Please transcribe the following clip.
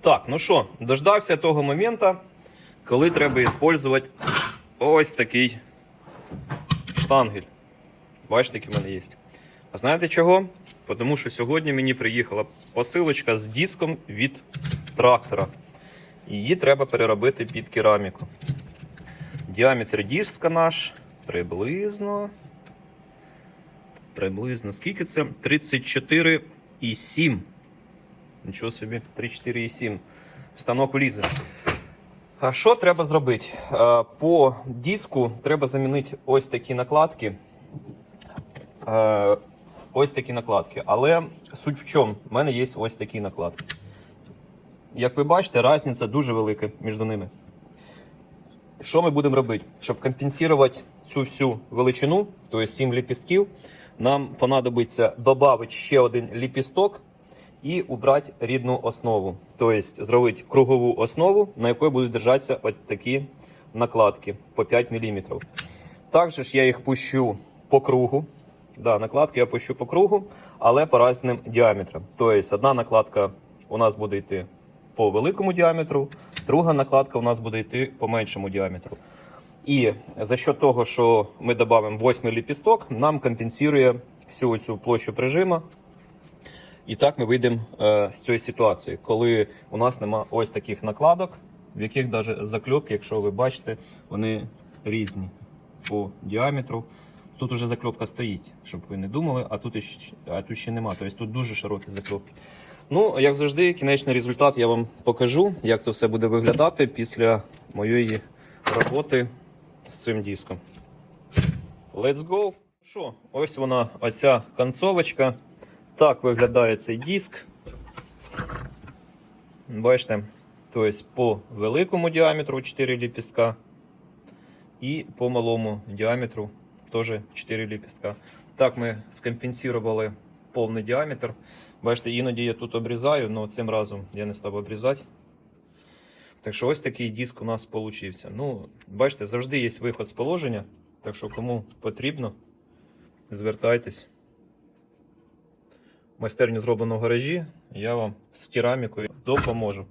Так, ну що, дождався того моменту, коли треба використовувати ось такий штангель. Бачите, який в мене є. А знаєте чого? Тому що сьогодні мені приїхала посилочка з диском від трактора. Її треба переробити під кераміку. Діаметр диска наш приблизно. Приблизно скільки це? 34,7. Нічого собі, 3,4,7. Станок влізе. А що треба зробити? По диску треба замінити ось такі накладки. Ось такі накладки. Але суть в чому? У мене є ось такі накладки. Як ви бачите, різниця дуже велика між ними. Що ми будемо робити? Щоб компенсувати цю всю величину, тобто 7 ліпістків, нам понадобиться додати ще один ліпісток і убрати рідну основу. Тобто зробити кругову основу, на якій будуть держатися от такі накладки по 5 мм. Також я їх пущу по кругу. Да, накладки я пущу по кругу, але по різним діаметрам. Тобто одна накладка у нас буде йти по великому діаметру, друга накладка у нас буде йти по меншому діаметру. І за счет того, що ми додамо 8 ліпісток, нам компенсує всю цю площу прижима. І так ми вийдемо е, з цієї ситуації, коли у нас нема ось таких накладок, в яких навіть закльопки, якщо ви бачите, вони різні по діаметру. Тут уже закльопка стоїть, щоб ви не думали, а тут, іще- а тут ще нема. Тобто тут дуже широкі закльопки. Ну, як завжди, кінечний результат я вам покажу, як це все буде виглядати після моєї роботи з цим диском. Let's go! Що, ось вона, оця концовочка. Так виглядає цей диск. Бачите, тобто по великому діаметру 4 ліпістка і по малому діаметру теж 4 ліпістка. Так ми скомпенсували повний діаметр. Бачите, іноді я тут обрізаю, але цим разом я не став обрізати. Так що ось такий диск у нас получився. Ну, бачите, завжди є виход з положення. Так що кому потрібно, звертайтесь. Майстерню зроблено в гаражі. Я вам з керамікою допоможу.